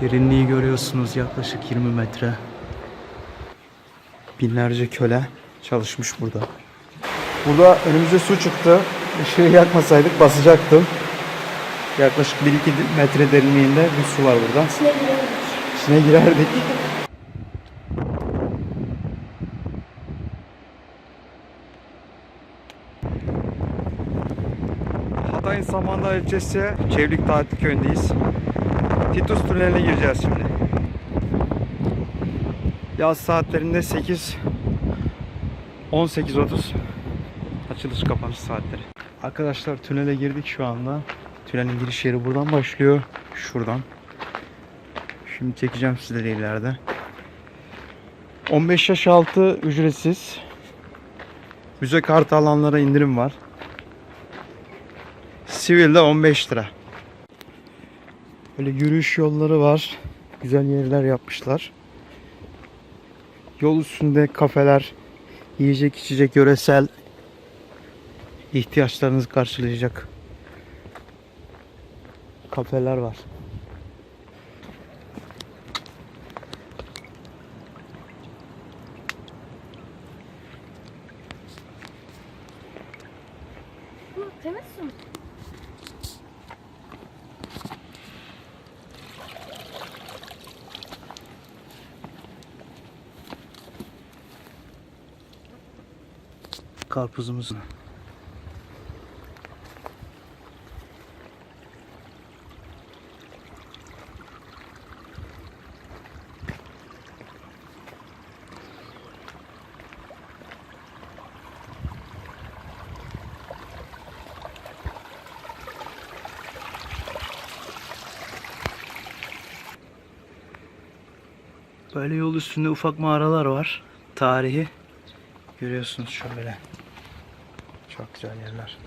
Derinliği görüyorsunuz yaklaşık 20 metre. Binlerce köle çalışmış burada. Burada önümüze su çıktı. Işığı yakmasaydık basacaktım. Yaklaşık 1-2 metre derinliğinde bir su var burada. İçine girerdik. Hatay'ın Samandağ ilçesi Çevlik Tatil Köyü'ndeyiz. Titus Tüneli'ne gireceğiz şimdi. Yaz saatlerinde 8 18.30 açılış kapanış saatleri. Arkadaşlar tünele girdik şu anda. Tünelin giriş yeri buradan başlıyor. Şuradan. Şimdi çekeceğim sizleri ileride. 15 yaş altı ücretsiz. Müze kartı alanlara indirim var. Sivilde 15 lira. Böyle yürüyüş yolları var. Güzel yerler yapmışlar. Yol üstünde kafeler, yiyecek içecek yöresel ihtiyaçlarınızı karşılayacak kafeler var. Temiz su. Karpuzumuz. Böyle yol üstünde ufak mağaralar var. Tarihi. Görüyorsunuz şöyle. Çok güzel yerler.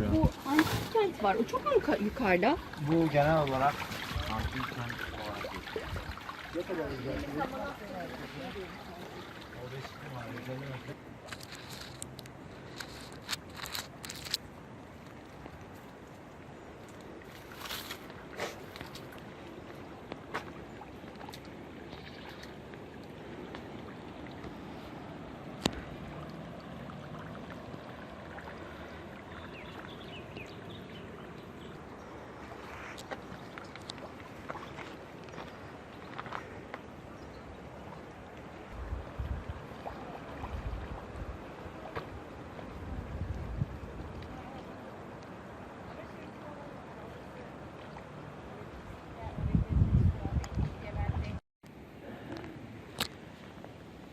Ya bu antik kent var. O çok mu yuka- yukarıda? Bu genel olarak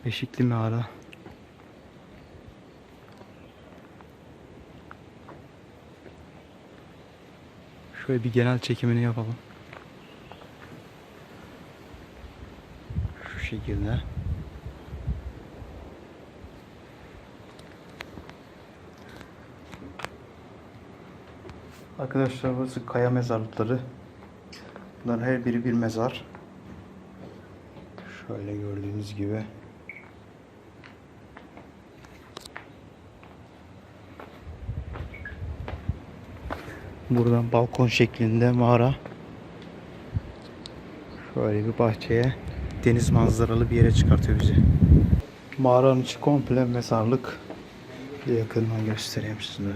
Beşikli mağara. Şöyle bir genel çekimini yapalım. Şu şekilde. Arkadaşlar burası kaya mezarlıkları. Bunların her biri bir mezar. Şöyle gördüğünüz gibi. Buradan balkon şeklinde mağara. Şöyle bir bahçeye deniz manzaralı bir yere çıkartıyor bizi. Mağaranın içi komple mezarlık. Yakından göstereyim size.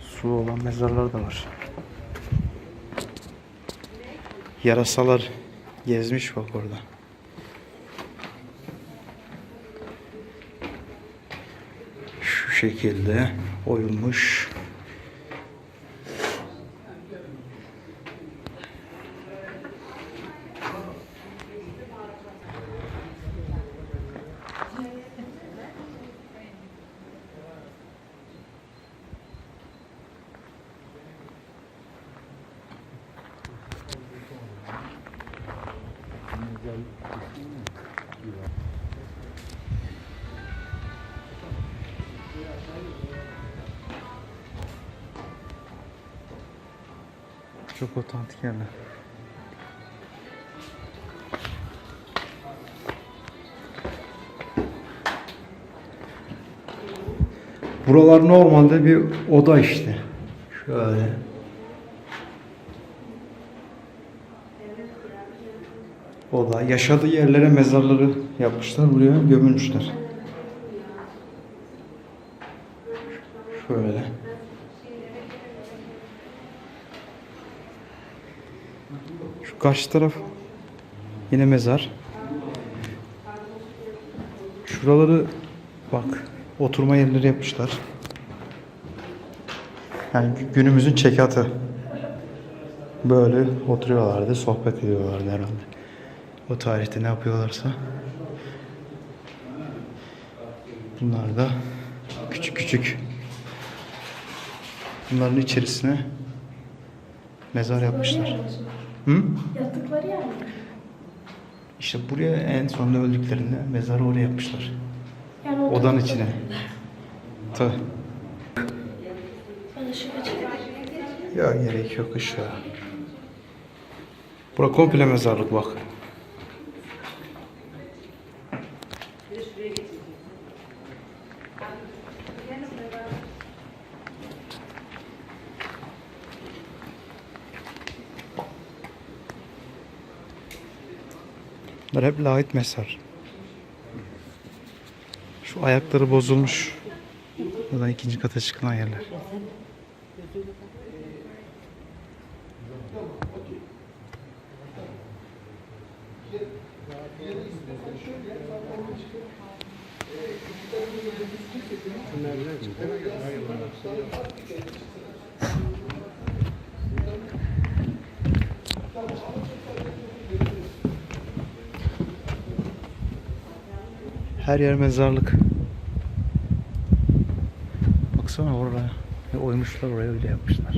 Su olan mezarlar da var. Yarasalar gezmiş bak orada. Şu şekilde oyulmuş. Otantik yerler. Buralar normalde bir oda işte. Şöyle. Oda. Yaşadığı yerlere mezarları yapmışlar. Buraya gömülmüşler. Şöyle. Şu karşı taraf yine mezar. Şuraları bak oturma yerleri yapmışlar. Yani gü- günümüzün çekatı. Böyle oturuyorlardı, sohbet ediyorlardı herhalde. O tarihte ne yapıyorlarsa. Bunlar da küçük küçük. Bunların içerisine mezar yapmışlar. Hı? Yattıkları yer mi? İşte buraya en sonunda öldüklerinde mezarı oraya yapmışlar. Yani o Odanın içine. Tabii. Ben ışık açayım. Ya gerek yok ışığa. Bura komple mezarlık bak. Bunlar hep lahit mezar. Şu ayakları bozulmuş. Buradan ikinci kata çıkılan yerler. Her yer mezarlık. Baksana oraya. Ya Oymuşlar oraya öyle yapmışlar.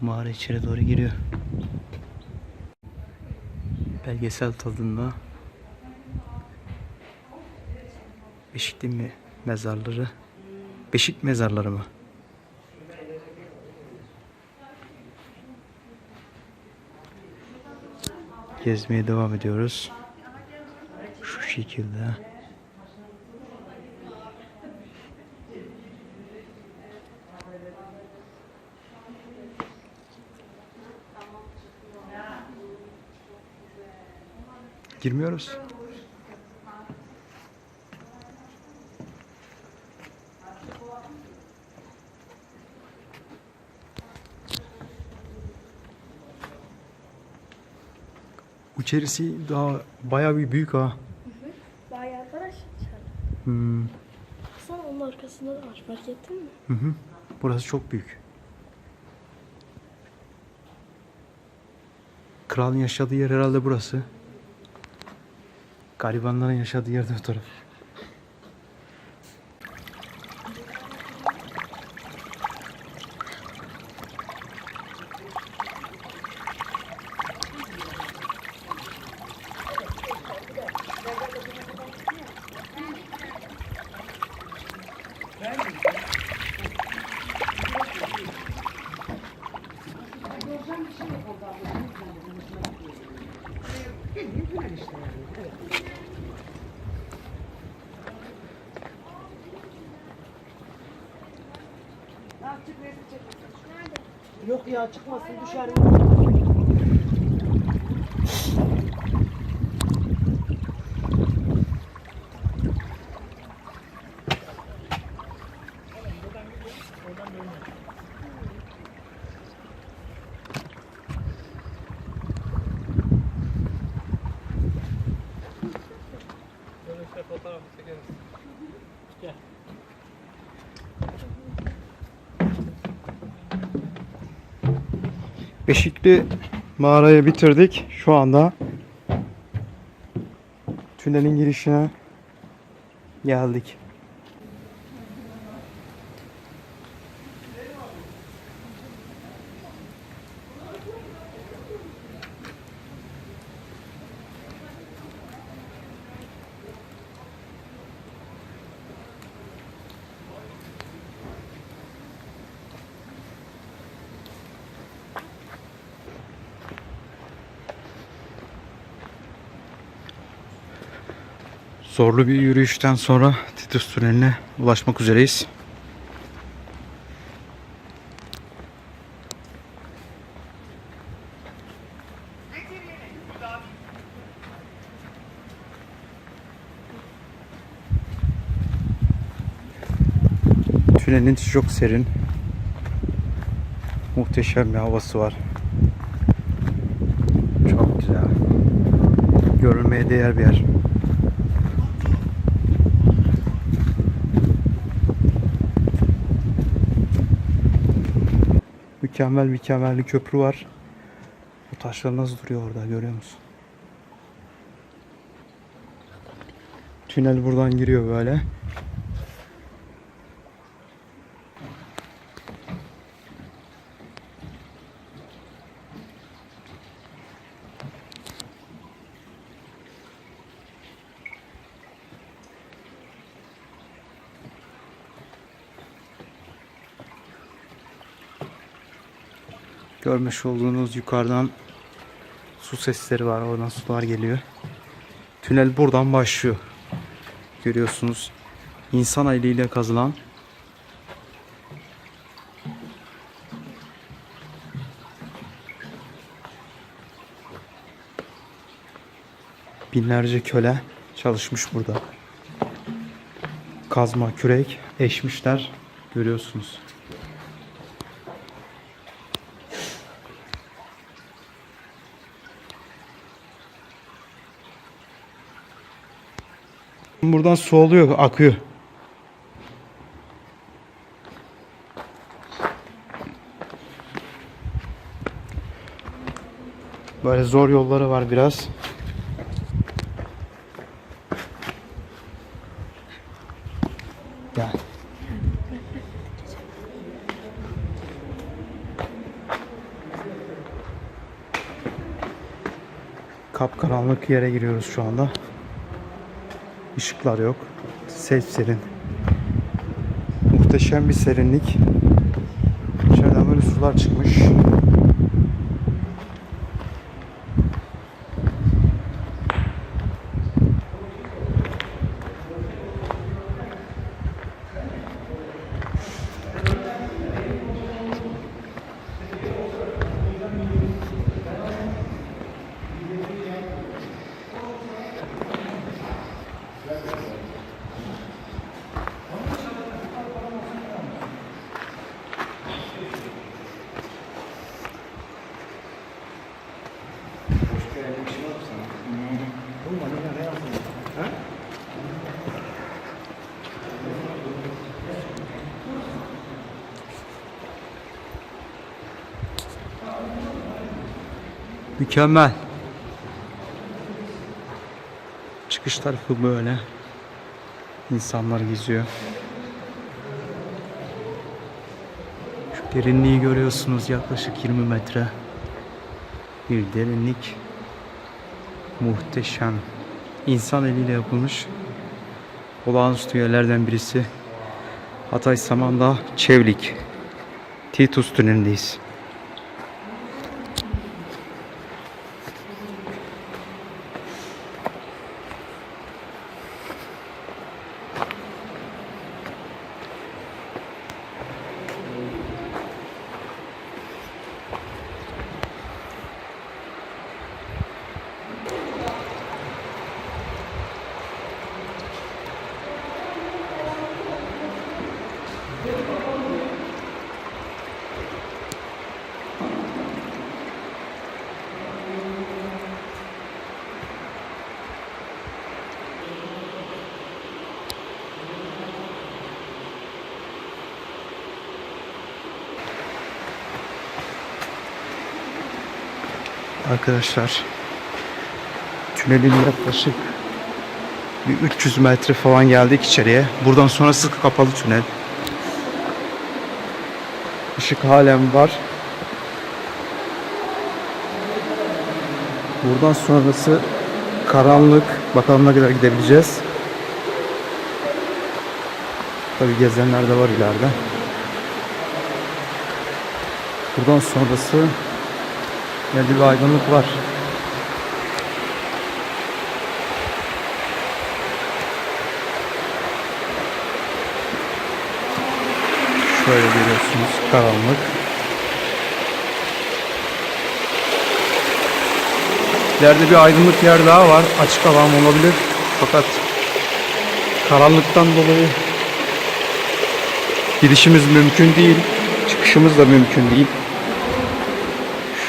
Mağara içeri doğru giriyor. Belgesel tadında Beşikli mi mezarları? Beşik mezarları mı? Gezmeye devam ediyoruz. Şu şekilde. Girmiyoruz. İçerisi daha bayağı bir büyük ha. Bayağı da aşağı. Hmm. Baksana onun arkasında da var. Fark ettin mi? Hı hı. Burası çok büyük. Kralın yaşadığı yer herhalde burası. Garibanların yaşadığı yer de bu taraf. Yok ya çıkmasın düşer. Beşikli mağarayı bitirdik. Şu anda tünelin girişine geldik. Zorlu bir yürüyüşten sonra Titus Tüneli'ne ulaşmak üzereyiz. Tünelin çok serin. Muhteşem bir havası var. Çok güzel. Görülmeye değer bir yer. Mükemmel mükemmel bir köprü var. Bu taşlar nasıl duruyor orada görüyor musun? Tünel buradan giriyor böyle. Görmüş olduğunuz yukarıdan su sesleri var. Oradan sular geliyor. Tünel buradan başlıyor. Görüyorsunuz. İnsan eliyle kazılan binlerce köle çalışmış burada. Kazma, kürek eşmişler. Görüyorsunuz. Buradan su oluyor, akıyor. Böyle zor yolları var biraz. Gel. Kapkaranlık yere giriyoruz şu anda. Işıklar yok. Serin. Muhteşem bir serinlik. İçeriden böyle sular çıkmış. Mükemmel. Çıkış tarafı böyle. İnsanlar geziyor. Şu derinliği görüyorsunuz yaklaşık 20 metre. Bir derinlik. Muhteşem. İnsan eliyle yapılmış. Olağanüstü yerlerden birisi. Hatay Samandağ Çevlik. Titus Tüneli'ndeyiz. Arkadaşlar tünelin yaklaşık bir 300 metre falan geldik içeriye. Buradan sonrası kapalı tünel. Işık halen var. Buradan sonrası karanlık. Bakalım ne kadar gidebileceğiz. Tabi gezenler de var ileride. Buradan sonrası Yerde bir aydınlık var. Şöyle görüyorsunuz karanlık. İleride bir aydınlık yer daha var. Açık alan olabilir. Fakat karanlıktan dolayı gidişimiz mümkün değil. Çıkışımız da mümkün değil.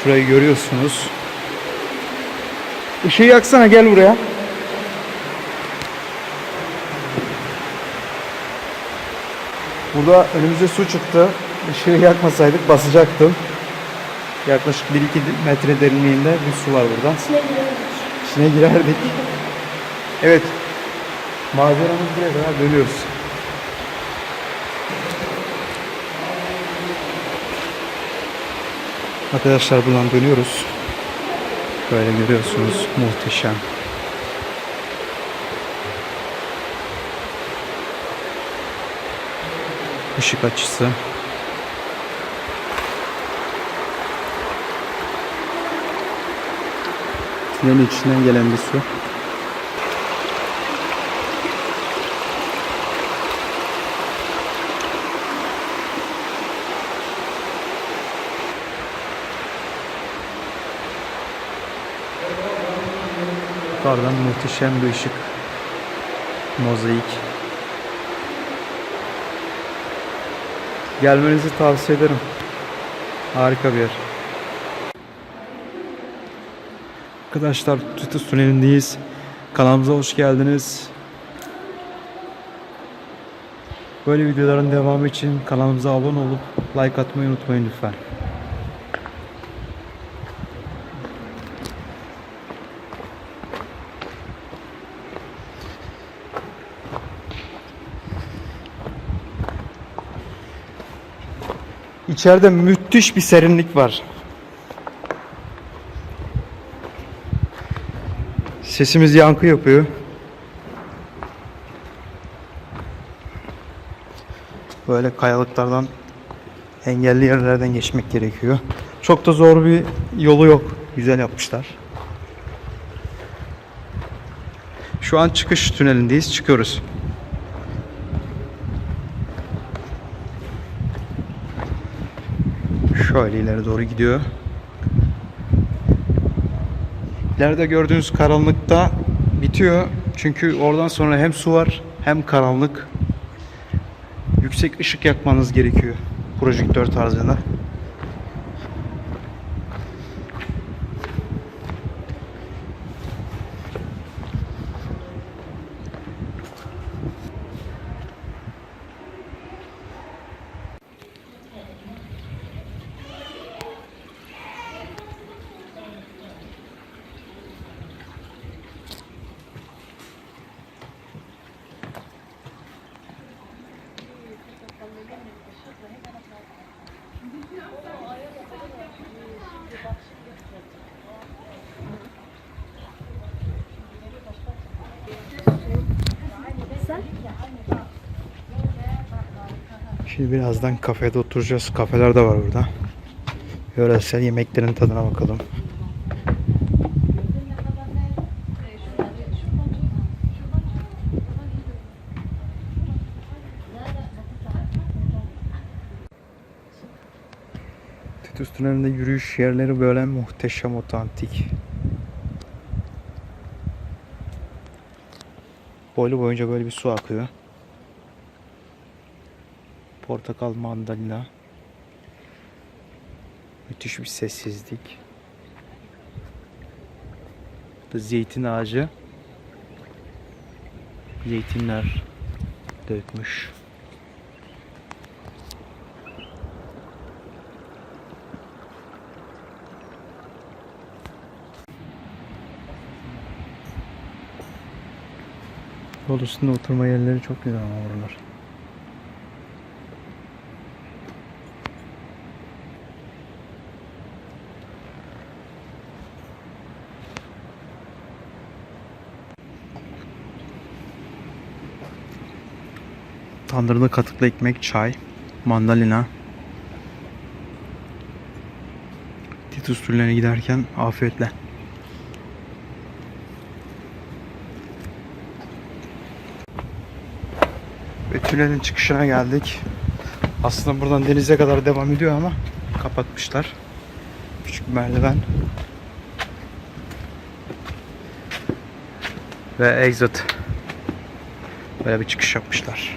Şurayı görüyorsunuz. Işığı yaksana gel buraya. Burada önümüze su çıktı. Işığı yakmasaydık basacaktım. Yaklaşık 1-2 metre derinliğinde bir su var burada. İçine giremedik. İçine girerdik. Evet. Maceramız buraya kadar dönüyoruz. Arkadaşlar buradan dönüyoruz. Böyle görüyorsunuz. Muhteşem. Işık açısı. Tünelin içinden gelen bir su. Yukarıdan muhteşem bir ışık. Mozaik. Gelmenizi tavsiye ederim. Harika bir yer. Arkadaşlar Tutus Tüneli'ndeyiz. Kanalımıza hoş geldiniz. Böyle videoların devamı için kanalımıza abone olup like atmayı unutmayın lütfen. İçeride müthiş bir serinlik var. Sesimiz yankı yapıyor. Böyle kayalıklardan engelli yerlerden geçmek gerekiyor. Çok da zor bir yolu yok. Güzel yapmışlar. Şu an çıkış tünelindeyiz. Çıkıyoruz. Şöyle ileri doğru gidiyor. İleride gördüğünüz karanlıkta bitiyor. Çünkü oradan sonra hem su var hem karanlık. Yüksek ışık yakmanız gerekiyor. Projektör tarzında. Şimdi birazdan kafede oturacağız. Kafeler de var burada. Yöresel yemeklerin tadına bakalım. Titus Tüneli'nde yürüyüş yerleri böyle muhteşem otantik. Boylu boyunca böyle bir su akıyor. Portakal mandalina. Müthiş bir sessizlik. Burada zeytin ağacı. Zeytinler dökmüş. Yol üstünde oturma yerleri çok güzel ama buralar. Tandırda katıklı ekmek, çay, mandalina. Titus türlerine giderken afiyetle. Ve tünelin çıkışına geldik. Aslında buradan denize kadar devam ediyor ama kapatmışlar. Küçük bir merdiven. Ve exit. Böyle bir çıkış yapmışlar.